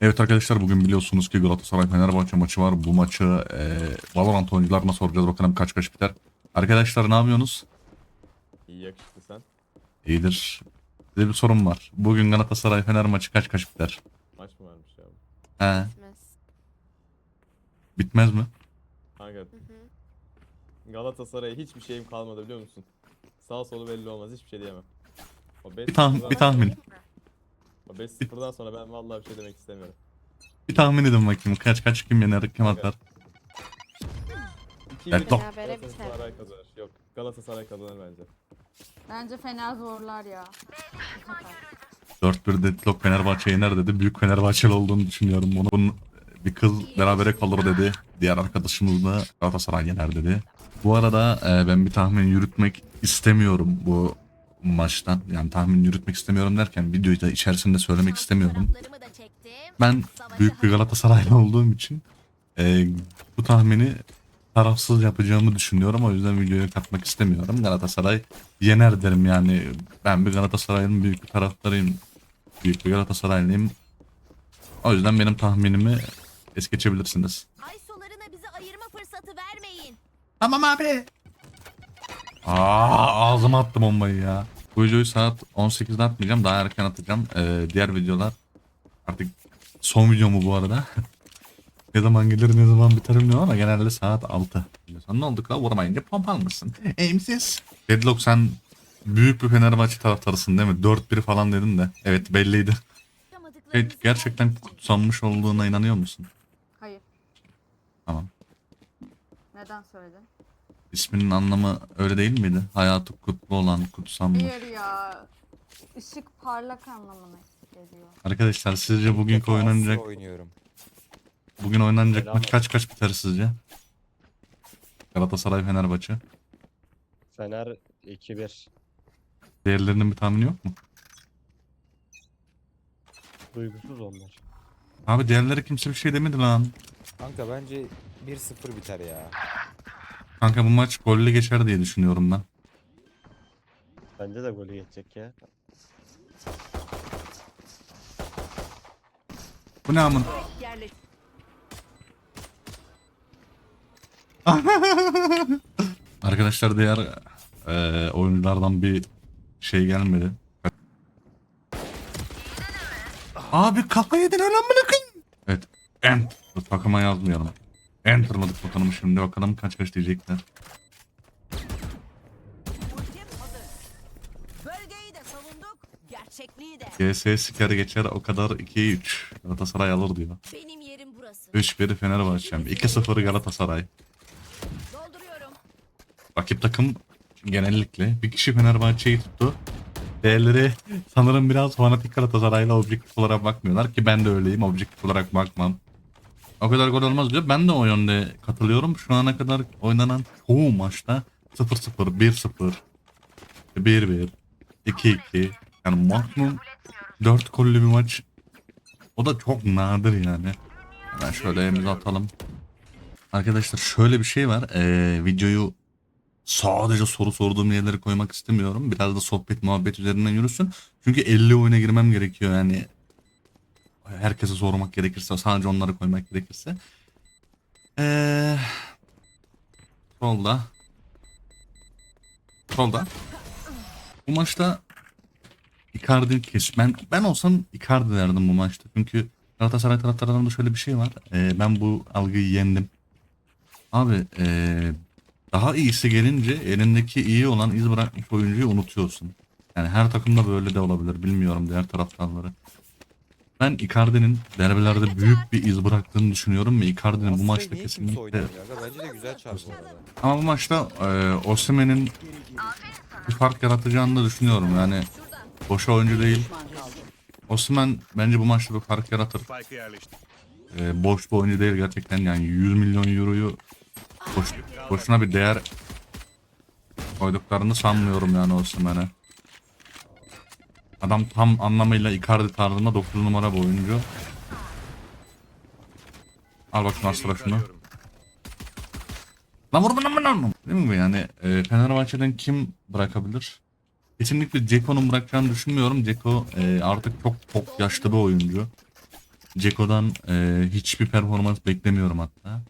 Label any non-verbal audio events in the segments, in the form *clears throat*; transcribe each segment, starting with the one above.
Evet arkadaşlar bugün biliyorsunuz ki Galatasaray Fenerbahçe maçı var. Bu maçı e, Valorant oyuncularına soracağız bakalım kaç kaç biter. Arkadaşlar ne yapıyorsunuz? İyi yakıştı sen. İyidir. Size bir sorum var. Bugün Galatasaray Fener maçı kaç kaç biter? Maç mı varmış ya? He, Bitmez. bitmez mi? Kanka Hı hı. Galatasaray'a hiçbir şeyim kalmadı biliyor musun? Sağ solu belli olmaz hiçbir şey diyemem. O 5 Bir, tah bir tahmin. O 5-0'dan sonra ben vallahi bir şey demek istemiyorum. Bir tahmin edin bakayım kaç kaç kim yener kim atar. 2 Evet, top. Berabere biter. Galatasaray kazanır. Yok Galatasaray kazanır bence. Bence fena zorlar ya. Bu sefer. 4-1 Deadlock Fenerbahçe yener dedi. Büyük Fenerbahçeli olduğunu düşünüyorum. Onu bunun bir kız berabere kalır dedi. Diğer arkadaşımız da Galatasaray yener dedi. Bu arada e, ben bir tahmin yürütmek istemiyorum bu maçtan. Yani tahmin yürütmek istemiyorum derken videoyu da içerisinde söylemek istemiyorum. Ben büyük bir Galatasaraylı olduğum için e, bu tahmini tarafsız yapacağımı düşünüyorum. O yüzden videoya katmak istemiyorum. Galatasaray yener derim yani. Ben bir Galatasaray'ın büyük bir taraftarıyım. Büyük bir Galatasaraylıyım. O yüzden benim tahminimi es geçebilirsiniz. Ay sularına bizi ayırma fırsatı vermeyin. Tamam abi. Aa, ağzıma attım bombayı ya. Bu videoyu saat 18'de atmayacağım. Daha erken atacağım. Ee, diğer videolar artık son video mu bu arada? *laughs* ne zaman gelir ne zaman biter bilmiyorum ama genelde saat 6. Sen ne olduk la vurmayınca pompal mısın? Eğimsiz. Deadlock sen büyük bir Fenerbahçe taraftarısın değil mi? 4-1 falan dedin de. Evet belliydi. Evet gerçekten kutsanmış olduğuna inanıyor musun? Hayır. Tamam. Neden söyledin? İsminin anlamı öyle değil miydi? Hayatı kutlu olan, kutsanmış. Hayır ya. Işık parlak anlamına geliyor. Arkadaşlar sizce bugünkü oynanacak oynuyorum. bugün oynanacak Selam maç kaç kaç biter sizce? Galatasaray Fenerbahçe. Fener 2-1. Diğerlerinin bir tahmini yok mu? Duygusuz onlar. Abi diğerleri kimse bir şey demedi lan. Kanka bence 1-0 biter ya. Kanka bu maç golle geçer diye düşünüyorum ben. Bence de golü geçecek ya. Bu ne amın? *laughs* Arkadaşlar diğer eee, oyunculardan bir şey gelmedi. Abi kafa yedin lan amına koyayım. Evet. Dur, Takıma yazmayalım. Enter'ladık bakalım şimdi bakalım kaç kaç diyecekler. GS siker geçer o kadar 2'ye 3. Galatasaray alır diyor. Benim yerim burası. 3-1 Fenerbahçe'm. 2-0 Galatasaray. Dolduruyorum. Rakip takım genellikle bir kişi Fenerbahçe'yi tuttu. Değerleri sanırım biraz fanatik Galatasaray'la objektif olarak bakmıyorlar ki ben de öyleyim objektif olarak bakmam. O kadar gol olmaz diyor. Ben de o yönde katılıyorum. Şu ana kadar oynanan çoğu maçta 0-0, 1-0, 1-1, 2-2 yani maksimum 4 gollü bir maç. O da çok nadir yani. Hemen şöyle elimize atalım. Arkadaşlar şöyle bir şey var. Ee, videoyu sadece soru sorduğum yerlere koymak istemiyorum. Biraz da sohbet muhabbet üzerinden yürüsün. Çünkü 50 oyuna girmem gerekiyor yani. Herkese sormak gerekirse sadece onları koymak gerekirse. Ee, solda. Solda. Bu maçta Icardi kes. Ben ben olsam Icardi derdim bu maçta. Çünkü Galatasaray taraftarlarında şöyle bir şey var. Ee, ben bu algıyı yendim. Abi ee, daha iyisi gelince elindeki iyi olan iz bırakmış oyuncuyu unutuyorsun. Yani her takımda böyle de olabilir. Bilmiyorum diğer taraftarları. Ben Icardi'nin derbilerde büyük bir iz bıraktığını düşünüyorum ve Icardi'nin bu maçta kesinlikle? Bence de güzel çarpı ama bu maçta e, Osimhen'in bir fark yaratacağını da düşünüyorum. Yani boşa oyuncu değil. Osimhen bence bu maçta bir fark yaratır. E, boş bir oyuncu değil gerçekten yani 100 milyon euroyu boş, boşuna bir değer koyduklarını sanmıyorum yani Osimhen'e. Adam tam anlamıyla Icardi tarzında 9 numara bir oyuncu. Al bakayım Astra şunu. Lan vur bana bana. Değil mi bu yani? E, Fenerbahçe'den kim bırakabilir? Kesinlikle Ceko'nun bırakacağını düşünmüyorum. Ceko e, artık çok çok yaşlı bir oyuncu. Ceko'dan e, hiçbir performans beklemiyorum hatta.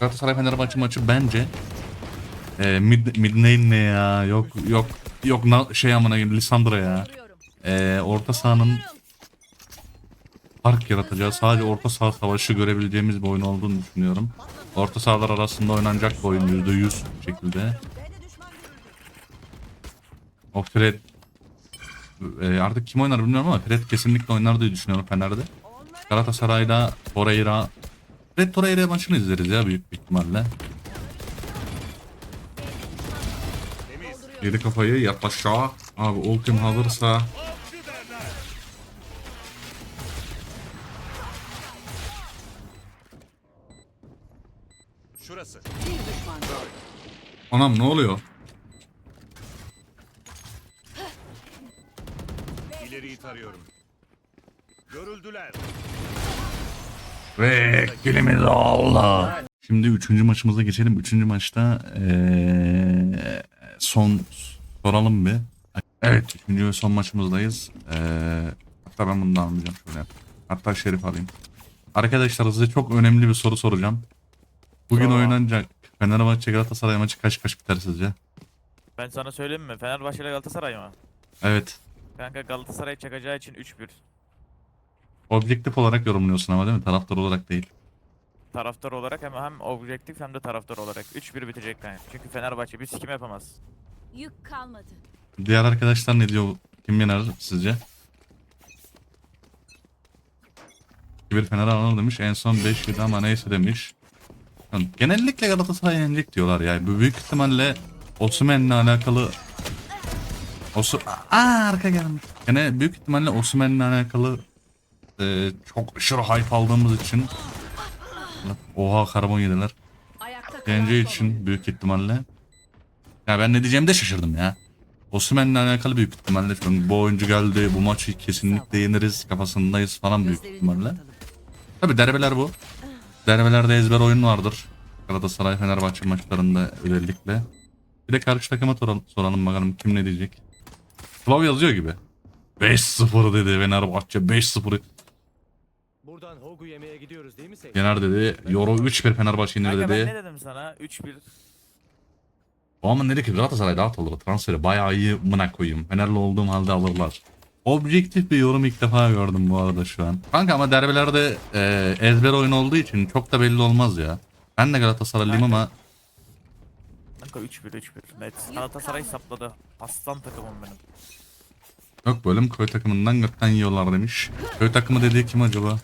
Galatasaray Fenerbahçe maçı bence e, mid, mid lane ne ya yok yok yok na, şey amına Lisandra ya. Dolduruyorum. E, orta sahanın fark yaratacağı sadece orta saha savaşı görebileceğimiz bir oyun olduğunu düşünüyorum. Orta sahalar arasında oynanacak bir oyun %100 şekilde. O Fred e, artık kim oynar bilmiyorum ama Fred kesinlikle oynar diye düşünüyorum Fener'de. Galatasaray'da Torreira Fred Torreira maçını izleriz ya büyük ihtimalle. Yedi kafayı yat aşağı. Abi ultim hazırsa Şurası. Anam ne oluyor? İleriyi tarıyorum. Görüldüler. Ve kilimiz oldu. Şimdi üçüncü maçımıza geçelim. Üçüncü maçta eee, son soralım bir. Evet üçüncü ve son maçımızdayız. Eee, hatta ben bunu da almayacağım şöyle. Hatta Şerif alayım. Arkadaşlar size çok önemli bir soru soracağım. Bugün Tamam. oynanacak Fenerbahçe Galatasaray maçı kaç kaç biter sizce? Ben sana söyleyeyim mi? Fenerbahçe ile Galatasaray mı? Evet. Kanka Galatasaray çakacağı için 3-1. Objektif olarak yorumluyorsun ama değil mi? Taraftar olarak değil. Taraftar olarak hem hem objektif hem de taraftar olarak 3-1 bitecek kanka. Çünkü Fenerbahçe bir sikim yapamaz. Yük kalmadı. Diğer arkadaşlar ne diyor? Kim yener sizce? Bir Fener alır demiş. En son 5 yedi ama neyse demiş. Yani genellikle Galatasaray yenecek diyorlar yani. Bu büyük ihtimalle Osimhen'le alakalı Osu Aa arka gelmiş. Gene büyük ihtimalle Osimhen'le alakalı e, çok aşırı hype aldığımız için Oha karbon yediler. Son için büyük ihtimalle. Ya ben ne diyeceğimi de şaşırdım ya. Osimhen'le alakalı büyük ihtimalle çünkü bu oyuncu geldi bu maçı kesinlikle yeniriz kafasındayız falan büyük ihtimalle. Tabi derbeler bu. Derbelerde ezber oyun vardır. Galatasaray Fenerbahçe maçlarında özellikle. Bir de karşı takıma soralım, soralım bakalım kim ne diyecek. Slav yazıyor gibi. 5-0 dedi Fenerbahçe 5-0. Buradan Hogu yemeye gidiyoruz değil mi sevgilim? Yener dedi. Euro 3-1 Fenerbahçe yenir Kanka ben dedi. ne dedim sana? 3-1. O ama dedi ki Galatasaray rahat olur. Transferi bayağı iyi mına koyayım. Fenerli olduğum halde alırlar. Objektif bir yorum ilk defa gördüm bu arada şu an. Kanka ama derbilerde e, ezber oyun olduğu için çok da belli olmaz ya. Ben de Galatasaraylıyım ama Kanka 3-1 3-1. Net. Galatasaray sapladı. Aslan takımım benim. yok bölüm köy takımından gökten yiyorlar demiş. Köy takımı dediği kim acaba?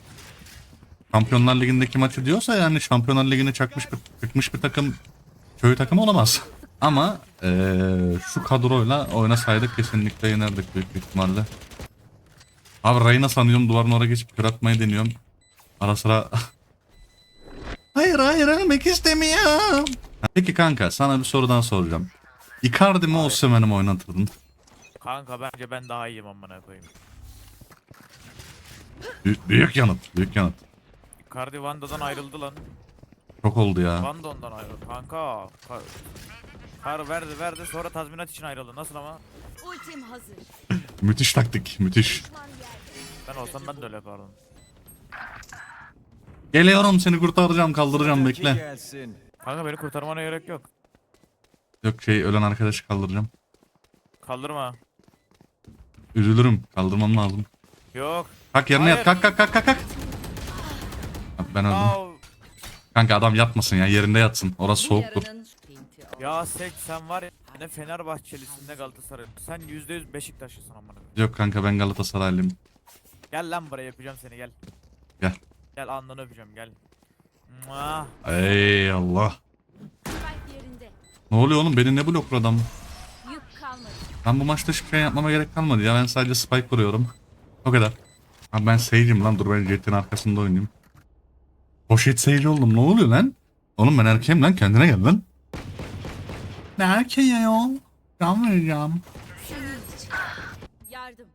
Şampiyonlar Ligi'ndeki maçı diyorsa yani Şampiyonlar Ligi'ne çakmış bir, çıkmış bir takım köy takımı olamaz. Ama e, şu kadroyla oynasaydık kesinlikle yenerdik büyük bir ihtimalle. Abi Reyna sanıyorum duvarın oraya geçip kır atmayı deniyorum. Ara sıra... *laughs* hayır hayır ölmek istemiyorum. Peki kanka sana bir sorudan soracağım. Icardi mi Osimhen'i mi oynatırdın? Kanka bence ben daha iyiyim amına koyayım. Büyük, büyük yanıt, büyük yanıt. Icardi Vanda'dan ayrıldı lan. Çok oldu ya. Vanda ondan ayrıldı. Kanka. Kar, kar verdi verdi sonra tazminat için ayrıldı. Nasıl ama? Ultim hazır. *clears throat* Müthiş taktik, müthiş. Ben olsam ben de öyle yapardım. Geliyorum seni kurtaracağım, kaldıracağım bekle. Gelsin. Kanka beni kurtarmana gerek yok. Yok şey ölen arkadaşı kaldıracağım. Kaldırma. Üzülürüm, kaldırmam lazım. Yok. Kalk yerine yat, kalk kalk kalk. kalk. Ben öldüm. Kanka adam yatmasın ya, yerinde yatsın. Orası soğuktur. ya Sek sen var ya ne Fenerbahçelisin ne Galatasaray. Sen %100 Beşiktaşlısın amına. Yok kanka ben Galatasaraylıyım. Gel lan buraya yapacağım seni gel. Gel. Gel alnını öpeceğim gel. Mua. Ey Allah. Ne oluyor oğlum? Beni ne bloklu adam? Ben bu maçta hiçbir şey yapmama gerek kalmadı ya. Ben sadece spike vuruyorum. O kadar. Abi ben Sage'im lan. Dur ben Jet'in arkasında oynayayım. Poşet Sage oldum. Ne oluyor lan? Oğlum ben erkeğim lan. Kendine gel lan. Ne erkeği ya? Can vereceğim. Yardım.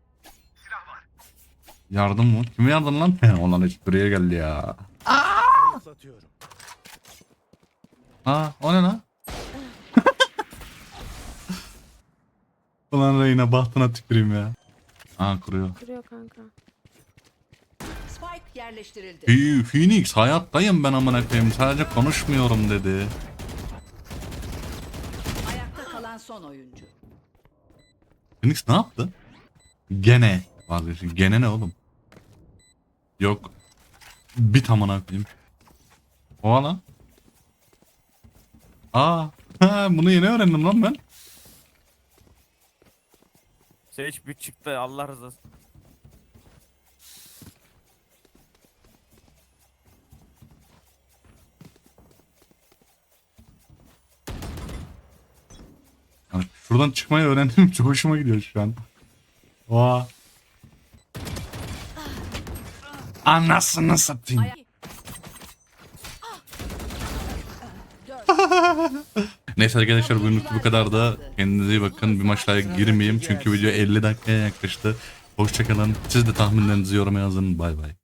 Yardım mı? Kime yardım lan? Olan hiç buraya geldi ya. Satıyorum. Aa o ne lan? *laughs* Ulan Reyna bahtına tüküreyim ya. Aa kuruyor. Kuruyor kanka. Spike yerleştirildi. Ph- Phoenix hayattayım ben amına koyayım sadece konuşmuyorum dedi. Ayakta kalan son oyuncu. Phoenix ne yaptı? Gene. Vazgeçin. Gene ne oğlum? Yok. Bir amına koyayım. O lan. Aa. *laughs* Ha, bunu yeni öğrendim lan ben. Seç bir çıktı Allah rızası. Yani şuradan çıkmayı öğrendim. *laughs* Çok hoşuma gidiyor şu an. Oha. Anasını satayım. *laughs* Neyse arkadaşlar bugünlük bu kadar da kendinize iyi bakın. Bir maçlara girmeyeyim çünkü video 50 dakikaya yaklaştı. Hoşçakalın. Siz de tahminlerinizi yoruma yazın. Bay bay.